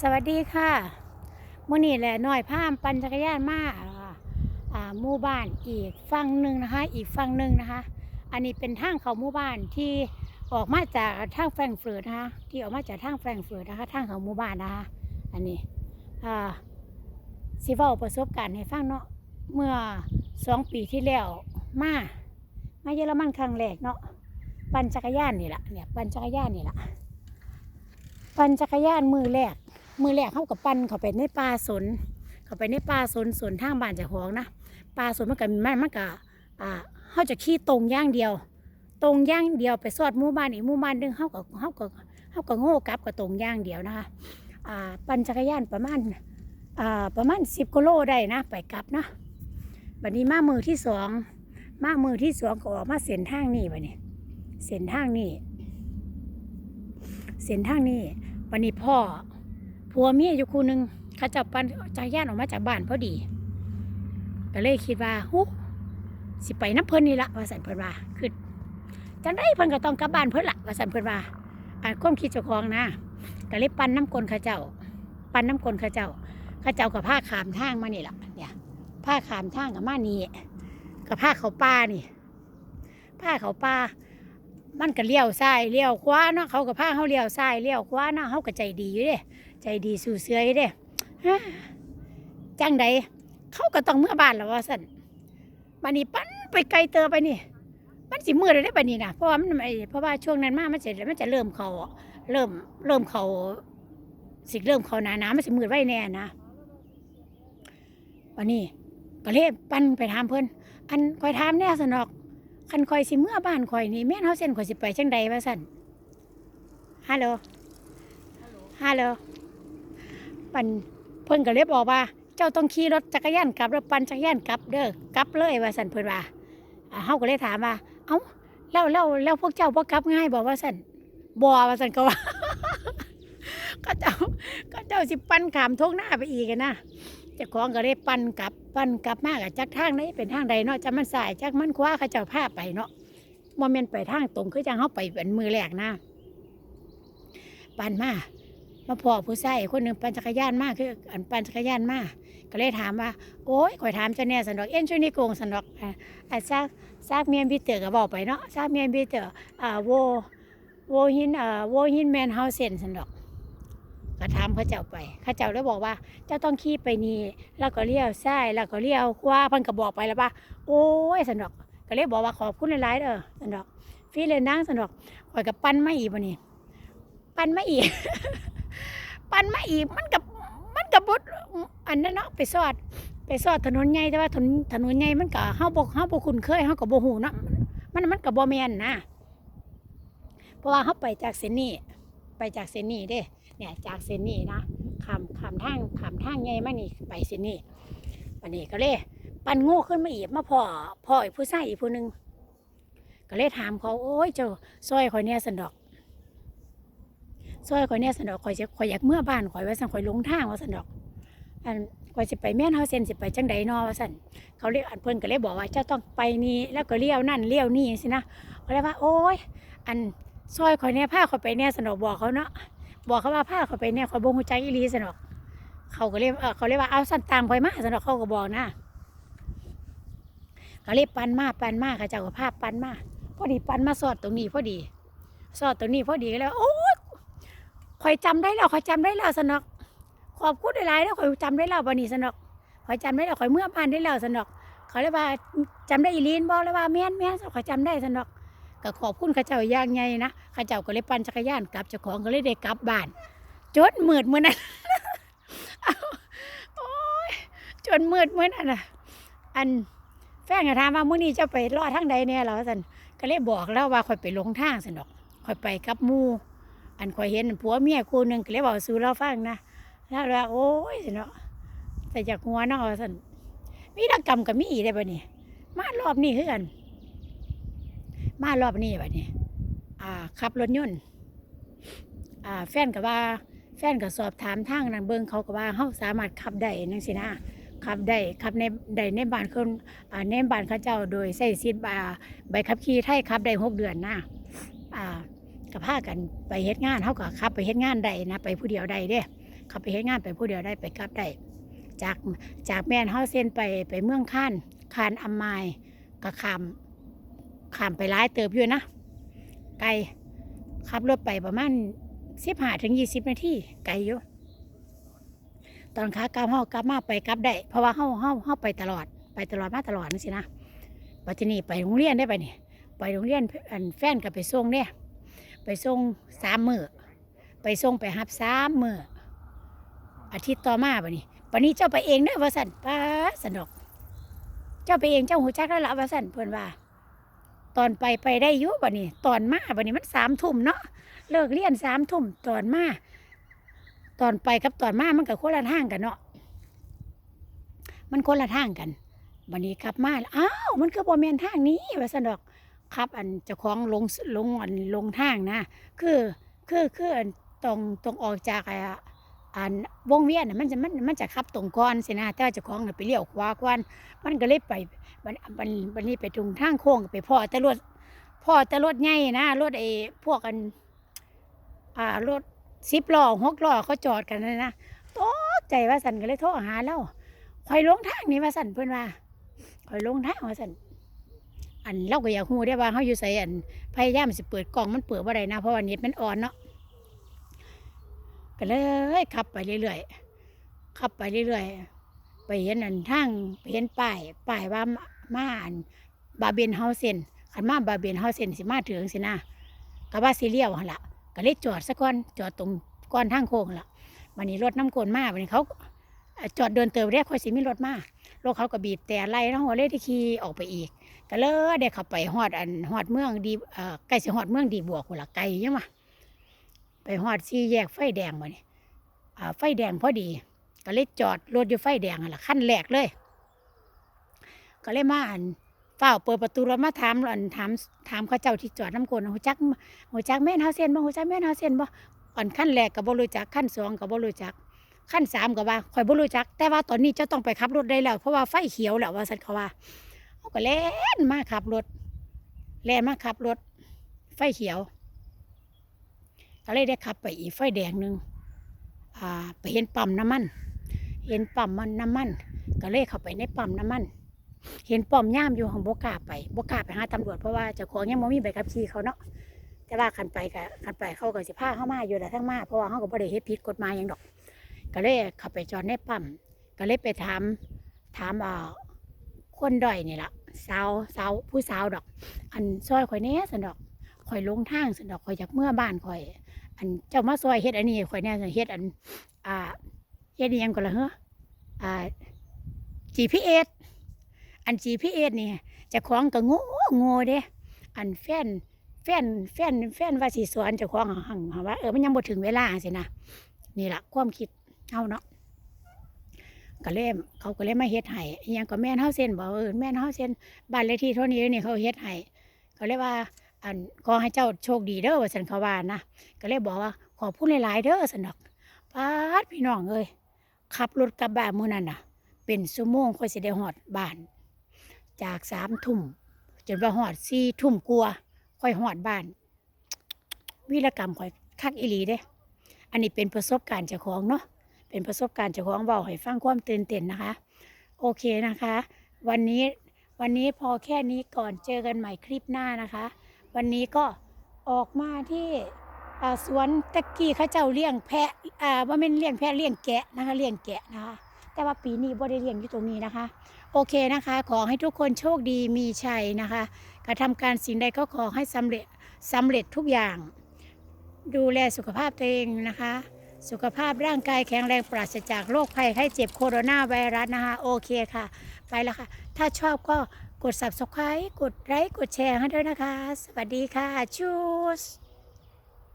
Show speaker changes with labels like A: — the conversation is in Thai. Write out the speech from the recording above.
A: สวัสดีค่ะมื่อนี้แหละน้อยพามปั่นจักรยานมาอ่าหมู่บ้านอีกฝั่งหนึ่งนะคะ อีกฝั่งหนึ่งนะคะ อันนี้เป็นทางเขาหมู่บ้านที่ออกมาจากทางแฟรงเฟิร์ตนะคะที่ออกมาจากทางแฟรงเฟิร์ตนะคะทางเขาหมู่บ้านนะคะอันนี้อ่าสิเว้าประสบการณ์ให้ฟังเนาะเมื่อสองปีที่แล้วมามาเยอรมันครั้งแรกเนาะปั่นจักรยานนี่แหละเนี่ยปั่นจักรยานนี่แหละปั่นจักรยานมือแรก มือแรกเข้ากับปั่นเขาไปในป่าสน เขาไปในป่าสนสวนทางบ้านเจากของนะป่าสนมันก็มันมันก็อ่าเขาจะขี่ตรงย่างเดียว ตรงย่างเดียวไปสอดหมู่บ้านอีกหมู่บ้านนึงเขาก็เขาก็เขาก็โง่กลับกับตรงย่างเดียวนะคะอ่าปั่นจักรยานประมาณอ่าประมาณสิบกิโลได้นะ ไปกลับนะบัดนี้มามือที่สองมามือที่สองก็ออกมาเส้นทางนี้บัดนี้เส้นทางนี้เส้นทางนี้บัดนี้พ่อ ผัวเมียอยู่คู่หนึ่งเขาเจะปันจักรยานออกมาจากบ้านพอดีก็เลยคิดว่าหูสิไปน้ำเพิ่นนี่ละว่าสันเพิ่นว่าคือจังได้เพิ่นก็ต้องกลับบ้านเพิ่นละว่าสันเพิ่นว่าอ่านความคิดเจ้าของนะก็เลยปันน้ำกลนข้าเจ้า ปันน้ำกลนข้าเจ้าข้าเจ้ากับผ้าขามทางมานี่ละเนี่ยผ้าขามทางกับมานี่กับผ้าเขาป้านี่ผ้าเขาป้า มันก็เลี้ยวซ้ายเลี้ยวขวาเนาะเขากับผ้าเขาเลี้ยวซ้ายเลี้ยวขวาเนาะเขาก็ใจดีอยู่เด้ ใจดีสู่เสืออยู่เด้จังใดเขาก็ต้องเมื่อบ้านแล้วว่าสั่นบันนี้ปั้นไปไกลเตอไปนี่ มันสิมืดเลยได้บันนี้นะเพราะว่ามันเพราะว่าช่วงนั้นมามันจะมันจะเริ่มเขาเริ่มเริ่มเขาสิเริ่มเขาหนาหนามันสิมืดไว้แน่นะวันนี้ก็เลยปั้นไปถามเพิ่อนอันคอยถามแน่สนอก คันคอยสิเมื่อบ้านคอยนี่แม่นเฮาเส้นคอยสิไปจังใดว่าสั่นฮัลโหลฮัลโหลปันเพิ่นก็เลยบอกว่า เจ้าต้องขี่รถจักรยานกลับแล้วปั่นจักรยานกลับเด้อกลับเลยว่าสันเพิ่นว่าเฮาก็เลยถามว่า เอ้าแล้วแล้วแล้วพวกเจ้าบ่กลับง่ายบอกว่าสันบ่ว่าสันก็ว่าก็เจ้าก็เจ้าสิปั่นขามทงหน้าไปอีกอะ นะเจ้าของก็เลยปั่นกลับปั่นกลับมากจักทางไหนเป็นทางใดเนาะจะมันสายจักมันขวาเขาเจ้าพาไปเนาะบ่แม่นไปทางตรงคือจังเฮาไปเป็นมือแรกนะปั่นมามาพอผู้ชายคนหนึ่งปั่นจักรยานมากคืออันปั่นจักรยานมากก็เลยถามว่า โอ้ยข่อยถามเจ้าแน่สันดอกเอ็นช่วยนี่โกงสันดอกอ่าอ่าซากซากเมียนบิเตอร์ก็บอกไปเนาะซากเมียนบิเตอร์อ่าโวโวหินอ่าโวหินแมนเฮาเซนสันดอก ก็ถามเขาเจ้าไปเขาเจ้าเลยบอกว่า เจ้าต้องขี่ไปนี่แล้วก็เลี้ยวซ้ายแล้วก็เลี้ยวขวาพันก็บอกไปแล้วว่า โอ้ยสันดอก ก็เลยบอกว่าขอบคุณหลายๆเด้อสันดอกฟีเลยนั่งสันดอกข่อยกับปั้นไม่อีกวันนี้ปั้นไม่อีก ปั่นมาอีกมันกับมันกับบุดอันนั้นเนาะไปสอด ไปสอดถนนใหญ่แต่ว่าถนนถนนใหญ่มันก็เฮาบ่เฮาบ่คุ้นเคยเฮาก็บ่ฮู้เนาะมันมันก็บ่แม่นนะเพราะว่าเฮาไปจากเส้นนี้ไปจากเส้นนี้เด้ เนี่ยจากเส้นนี้นะขามขามทางขามทางใหญ่มานี่ไปเส้นนี้วันนี้ก็เลยปั่นโง่ขึ้นมาอีกมาพ่อพ่ออีกผู้ชายอีกผู้หนึงก็เลยถามเขาโอ้ยเจ้าซอยข่อยเนี่ยสันดอกซอยข่อยเนี่ยสันดอกข่อยจะข่อยอยากเมื่อบ้านข่อยว่าสันข่อยลงทางว่าสันดอกอันข่อยสิไปแม่นเฮาเซนสิไปจังใดนอว่าสันเขาเรียกอันเพิ่นก็เลยบอกว่าเจ้าต้องไปนี่แล้วก็เลี้ยวนั่นเลี้ยวนี่สินะเขาเลยว่า โอ้ยอันซอยข่อยเนี่ยพาข่อยไปเนี่ยสันดอกบอกเขาเนาะ บอกเขาว่าพาข่อยไปเนี่ยข่อยบ่ฮู้จักอีลีสันอก เขาก็เลยเออเขาเลยกว่าเอาสันตามข่อยมาสันอกเขาก็บอกนะเขาเลยกปันมาปันมาเขาเจ้าก็พาปันมาพอดีปันมาสอดตรงนี้พอดี สอดตรงนี้พอดีก็เลยว่าโอ้ยข่อยจำได้แล้วข่อยจำได้แล้วสนอก ขอบคุณหลายๆแล้วข่อยจำได้แล้วบันนี้สนอกข่อยจำได้แล้วข่อยเมื่อผ่านได้แล้วสนอก เขาเลยกว่าจำได้อีลีนบอกเลยว่าแม่นแม่นข่อยจำได้สนอก ก็ขอบคุณข้าเจ้าอย่างไงนะข้าเจ้าก็เลยปั่นจักรยานกลับเจ้าของก็เลยได้กลับบ้านจนมืดเมื้อนั้นโอ้ยจนมืดเมื้อนั้นน่ะ อันแฟนก็ถามว่ามื้อนี้จะไปรอดทางใดแน่เหรอสันก็เลยบอกแล้วว่าข่อยไปหลงทางสันอกข่อยไปกับมูอันข่อยเห็นผัวเมียคู่หนึ่งก็เลยบอกสู่เราฟังนะแล้วว่าโอ้ยสิเนาะแต่จากหัวเนาะว่าสันมีนักกรรมกับมีอีได้ปะเนี่ยมารอบนี้คือกัน มารอบนี้ปะนี่อ่าขับรถยนต์อ่าแฟนกับว่า แฟนก็สอบถามทางนั้นเบิงเขาก็ว่าเขาสามารถขับได้นั่นสินะขับได้ขับในได้ในบ้านคนอ่าในบ้านเขาเจ้าโดยใส่สิทธิ์อ่าใบขับขี่ไทยขับได้หกเดือนนะอ่าก็พากันไปเฮ็ดงานเขาก็ขับไปเฮ็ดงานใดนะ ไปผู้เดียวใดเด้ขับไปเฮ็ดงานไปผู้เดียวได้ไปกลับได้จากจากแม่นเฮาเส้นไปไปเมืองค้านคานอำมายก็ข้าม ข้ามไปหลายเติบอยู่นะ ไกลขับรถไปประมาณ15ถึง20นาทีไกลอยู่ตอนขากลับเฮากลับมาไปกลับได้ เพราะว่าเฮาเฮาเฮาไปตลอด ไปตลอดมาตลอดนั่นสินะปัจจุบันไปโรงเรียนได้ไปนี่ไปโรงเรียนอันแฟนก็ไปส่งเนี่ยไปส่งสามมือไปส่งไปหับสามมืออาทิตย์ต่อมาปะนี่ปนี้เจ้าไปเองเด้อว่าสันป้าสนดอกเจ้าไปเองเจ้าหูจักแล้วละว่าสันเพื่อนว่า ตอนไปไปได้อยุบะนี่ตอนมาบะนี่มันสามทุ่มเนาะเลิกเรียนสามทุ่มตอนมาตอนไปกับตอนมามันกับคนละทางกันเนาะมันคนละทางกันบันนี้ขับมาอ้าวมันก็บ่แมนทางนี้ว่าสนอกขับอันเจ้าของลงลงอันลงทางนะ คือคือคืออันตรงตรงออกจากไอ้อะ อันวงเวียนน่ะมันจะมันมันจะขับตรงก่อนสินะแต่ว่าเจ้าของน่ะไปเลี้ยวขวาก่อนมันก็เลยไปมันมันมันนี่ไปตรงทางโค้งไปพ่อแต่รถพ่อแต่รถใหญ่นะรถไอ้พวกอันอ่ารถสิบล้อหกล้อเขาจอดกันนะนะตกใจว่าสันก็เลยโทรหาเราคอยลงทางนี้ว่าสันเพื่อนว่าคอยลงทางว่าสันอันเราก็อยากฮู้ได้ว่าเขาอยู่ใส่อันพยายามสิเปิดกล่องมันเปิดว่าไรนะเพราะว่าเน็ตมันอ่อนเนาะ ก็เลยขับไปเรื่อยๆขับไปเรื่อยๆไปเห็นอันทางไปเห็นป้ายป้ายว่ามามาอันบาเบนเฮาเซนขันมาบาเบนเฮาเซนสิมาถึงสินะก็ว่าสิเลี้ยวละก็เลยจอดซะก่อนจอดตรงก้อนทางโค้งละวันนี้รถน้ำกลนมาวันนี้เขาจอดเดินเติมเรียกคอยสิมีรถมารถเขาก็บีบแต่ไล่ทั้งหัวเลยที่ขี่ออกไปอีก ก็เลยได้ข้าไปฮอดอันฮอดเมืองดีเอ่อใกล้สิฮอดเมืองดีบวกคนละไกลยังวะ ไปฮอดสี่แยกไฟแดงมาเนี่ยไฟแดงพอดี ก็เลยจอดรถอยู่ไฟแดงนั่นล่ะขั้นแรกเลย ก็เลยมาอันเฝ้าเปิดประตูรถมาถามอันถามถามเขาเจ้าที่จอดน้ำกลนหัวจักหัวจักแม่นเฮาเซนบ่หัวจักแม่นเฮาเซนบ่อันขั้นแรกก็บ่รู้จักขั้นสองก็บ่รู้จักขั้นสามก็ว่าข่อยบ่รู้จัก แต่ว่าตอนนี้เจ้าต้องไปขับรถได้แล้ว เพราะว่าไฟเขียวแล้วว่าสันเขาว่าเขาก็เล่นมาขับรถแล่นมาขับรถ ไฟเขียว ก็เลยได้ขับไปอีกไฟแดงหนึ่งอ่าไปเห็นปั๊มน้ำมัน เห็นปั๊มมันน้ำมัน ก็เลยเข้าไปในปั๊มน้ำมัน เห็นป้อมย่ามอยู่ของบกาไปบกาไปหาตำรวจเพราะว่าเจ้าของยังไม่มีใบขับขี่เขาเนาะแต่ว่าขันไปกับขันไปเขาก็สิพาเข้ามาอยู่แต่ทั้งมาเพราะว่าเขาก็บ่ได้เฮ็ดผิดกฎหมายหยังดอก ก็เลยเข้าไปจอดในปั๊มก็เลยไปถามถามอ่าคนด้อยนี่ละสาวสาวผู้สาวดอก อันซอยข่อยแหน่สันดอกข่อยลงทางสันดอกข่อยจากเมื่อบ้านข่อย อันเจ้ามาซอยเฮ็ดอันนี้ข่อยแหน่เฮ็ดอัน อ่าเฮ็ดยังก็ละเหรออ่า GPS อัน GPS นี่จะคล้องก็โง่โง่เด้อันแฟนแฟนแฟนแฟนว่าสิสอนเจ้าของหังหังว่าเออมันยังบ่ถึงเวลาสินะนี่ล่ะความคิดเฮาเนาะก็เล่มเขาก็เลยมมาเฮ็ดให้อิหยังก็แม่นเฮาเซ็นบอกเออแม่นเฮาเซ็นบ้านเลขที่เท่านี้นี่เขาเฮ็ดให้เขาเลยว่า อันขอให้เจ้าโชคดีเด้อว่าซั่นเขาว่านะก็เลยบอกว่าขอพูดหลายๆเด้อซั่นดอกปาดพี่น้องเอ้ยขับรถกลับบ้านมื้อนั้นน่ะ เป็นชั่วโมงค่อยสิได้ฮอดบ้าน จากสามทุ่มจนว่าฮอดสี่ทุ่มกลัวค่อยฮอดบ้านวีรกรรมค่อยคักอีหลีเด้ อันนี้เป็นประสบการณ์เจ้าของเนาะเป็นประสบการณ์เจ้าของเบาให้ฟังความตื่นเต้นนะคะ โอเคนะคะ วันนี้วันนี้พอแค่นี้ก่อนเจอกันใหม่คลิปหน้านะคะ วันนี้ก็ออกมาที่สวนตะกี้เขาเจ้าเลี้ยงแพะอ่าว่าเป็นเลี้ยงแพะเลี้ยงแกะนะคะเลี้ยงแกะนะคะ แต่ว่าปีนี้บ่ได้เลี้ยงอยู่ตรงนี้นะคะ โอเคนะคะ ขอให้ทุกคนโชคดีมีชัยนะคะกระทำการสิ่งใดก็ขอให้สำเร็จสำเร็จทุกอย่าง ดูแลสุขภาพตัวเองนะคะ สุขภาพร่างกายแข็งแรงปราศจากโรคภัยไข้เจ็บโคโรนาไวรัสนะคะ โอเคค่ะ ไปแล้วค่ะ ถ้าชอบก็ กด subscribe กดไลค์กดแชร์ให้ด้วยนะคะ สวัสดีค่ะชูส